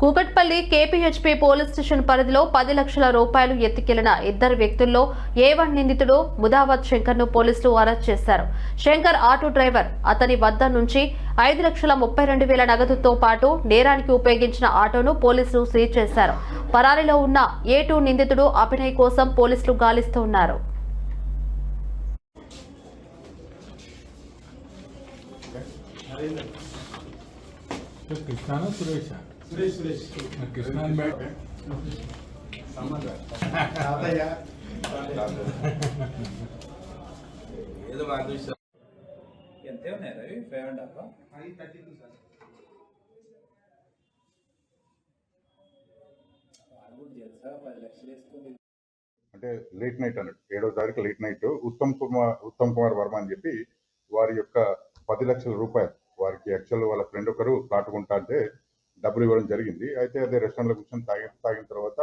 Kukatpally KPHP police station పరిధిలో పది లక్షల రూపాయలు ఎత్తికెళ్ళిన ఇద్దరు వ్యక్తుల్లో ఏ వన్ నిందితుడు ముదావత్ శంకర్ను పోలీసులు అరెస్ట్ చేశారు. శంకర్ ఆటో డ్రైవర్ అతని వద్ద నుంచి ఐదు లక్షల ముప్పై రెండు వేల నగదుతో పాటు నేరానికి ఉపయోగించిన ఆటోను పోలీసులు సీజ్ చేశారు. పరారీలో ఉన్న ఏ టూ నిందితుడు అభినయ్ కోసం పోలీసులు గాలిస్తూ ఉన్నారు. కృష్ణానా సురేష్ సురేష్. బయట తాతయ్య. ఏదో. ఎంతే ఉన్నాయి Ravi? Five and half five thirty two sir అంటే లేట్ నైట్ అన్నట్టు. ఏడో తారీఖు లేట్ నైట్ ఉత్తమ్ కుమార్ ఉత్తమ్ కుమార్ వర్మ అని చెప్పి వారి యొక్క పది లక్షల రూపాయలు వారికి యాక్చువల్ వాళ్ళ ఫ్రెండ్ ఒకరు కాటుకుంటా అంటే డబ్బులు ఇవ్వడం జరిగింది. అయితే అదే రెస్టారెంట్లో కూర్చొని తాగి తాగిన తర్వాత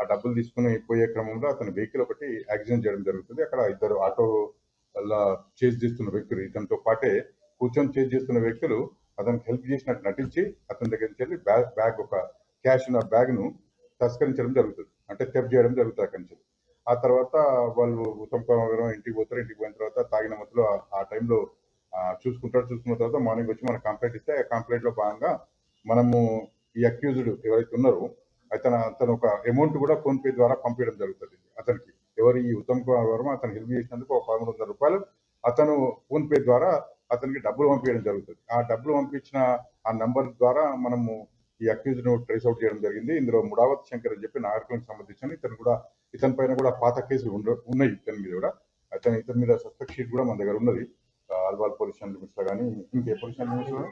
ఆ డబ్బులు తీసుకుని పోయే క్రమంలో అతని వెహికల్ ఒకటి యాక్సిడెంట్ చేయడం జరుగుతుంది. అక్కడ ఇద్దరు ఆటో వల్ల చేజ్ చేస్తున్న వ్యక్తులు ఇతనితో పాటే కూర్చొని చేజ్ చేస్తున్న వ్యక్తులు అతనికి హెల్ప్ చేసినట్టు నటించి అతని దగ్గర నుంచి వెళ్ళి బ్యాగ్ బ్యాగ్ ఒక క్యాష్ ఉన్న బ్యాగ్ను తస్కరించడం జరుగుతుంది. అంటే టెప్ చేయడం జరుగుతుంది అక్కడి నుంచి. ఆ తర్వాత వాళ్ళు ఉత్తమ కుమార్ ఇంటికి పోతారు. ఇంటికి పోయిన తర్వాత తాగిన మధ్యలో ఆ- టైంలో చూసుకుంటారు. చూసుకున్న తర్వాత మార్నింగ్ వచ్చి మనకు కంప్లైంట్ ఇస్తే ఆ కంప్లైంట్లో భాగంగా మనము ఈ అక్యూజ్డ్ ఎవరైతే ఉన్నారో అతను అతను ఒక అమౌంట్ కూడా ఫోన్పే ద్వారా పంపించడం జరుగుతుంది. అతనికి ఎవరు ఈ ఉత్తమ్ కుమార్ వర్మ అతను హెల్ప్ చేసినందుకు ఒక పదమూడు వందల రూపాయలు అతను ఫోన్పే ద్వారా అతనికి డబ్బులు పంపించడం జరుగుతుంది. ఆ డబ్బులు పంపించిన ఆ నంబర్ ద్వారా మనము ఈ అక్యూజ్ను ట్రేస్ అవుట్ చేయడం జరిగింది. ఇందులో ముడావత్ శంకర్ అని చెప్పి నాగరికులకు సంబంధించిన ఇతను కూడా ఇతని పైన కూడా పాత కేసులు ఉన్నాయి. ఇతని మీద కూడా. అతని ఇతని మీద సస్పెక్ట్ షీట్ కూడా మన దగ్గర ఉన్నది. ఆ, అల్వాల్ పొజిషన్ లిమిట్స్లో కానీ ఇంకే పొజిషన్ లిమిట్స్లో?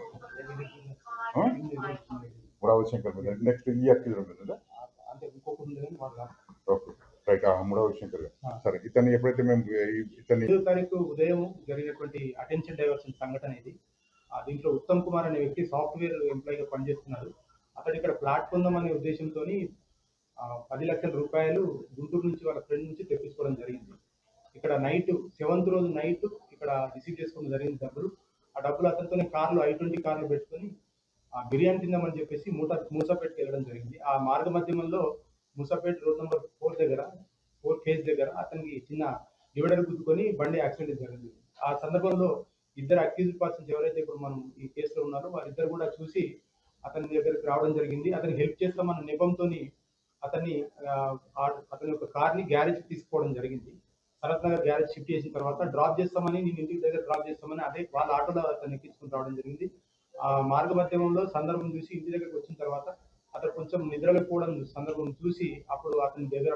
ముడావత్ శంకర్ మీద. నెక్స్ట్ ఈ వాడు కాదు. ఓకే రైట్ ముడావత్ శంకర్ సరే ఇతన్ని ఎప్పుడైతే మేము ఇతన్ని ఐదో తారీఖు ఉదయం జరిగినటువంటి అటెన్షన్ డైవర్షన్ సంఘటన ఇది. దీంట్లో ఉత్తమ్ కుమార్ అనే వ్యక్తి సాఫ్ట్వేర్ ఎంప్లాయీగా పనిచేస్తున్నాడు అతడు ఇక్కడ ఫ్లాట్ పొందామనే ఉద్దేశంతో పది లక్షల రూపాయలు గుంటూరు నుంచి వాళ్ళ ఫ్రెండ్ నుంచి తెప్పించుకోవడం జరిగింది. ఇక్కడ నైట్ సెవెంత్ రోజు నైట్ ఇక్కడ రిసీవ్ చేసుకోవడం జరిగింది డబ్బులు. ఆ డబ్బులు అతనితోనే కార్లు ఐ ట్వంటీ కార్లు పెట్టుకొని ఆ బిర్యానీ తిందామని చెప్పేసి మూట మూసాపేటకి వెళ్ళడం జరిగింది. ఆ మార్గ మధ్యమంలో మూసాపేట రోడ్ నెంబర్ ఫోర్ దగ్గర ఫోర్ ఫేజ్ దగ్గర అతనికి చిన్న డివైడర్ గుద్దుకొని బండి యాక్సిడెంట్ జరిగింది. ఆ సందర్భంలో ఇద్దరు అక్యూజ్ పర్సన్స్ ఎవరైతే ఇప్పుడు మనం ఈ కేసులో ఉన్నారో వారిద్దరు కూడా చూసి అతని దగ్గరికి రావడం జరిగింది. అతనికి హెల్ప్ చేస్తామన్న నెపంతో అతన్ని అతని యొక్క కార్ని గ్యారేజ్ తీసుకోవడం జరిగింది. శరత్ నగర్ గ్యారేజ్ షిఫ్ట్ చేసిన తర్వాత డ్రాప్ చేస్తామని నేను ఇంటికి దగ్గర డ్రాప్ చేస్తామని అదే వాళ్ళ ఆటోలో అతను ఎక్కించుకుని రావడం జరిగింది. ఆ మార్గ మధ్యమంలో సందర్భం చూసి ఇంటి దగ్గరకు వచ్చిన తర్వాత అతను కొంచెం నిద్రలేకపోవడం సందర్భం చూసి అప్పుడు అతని దగ్గర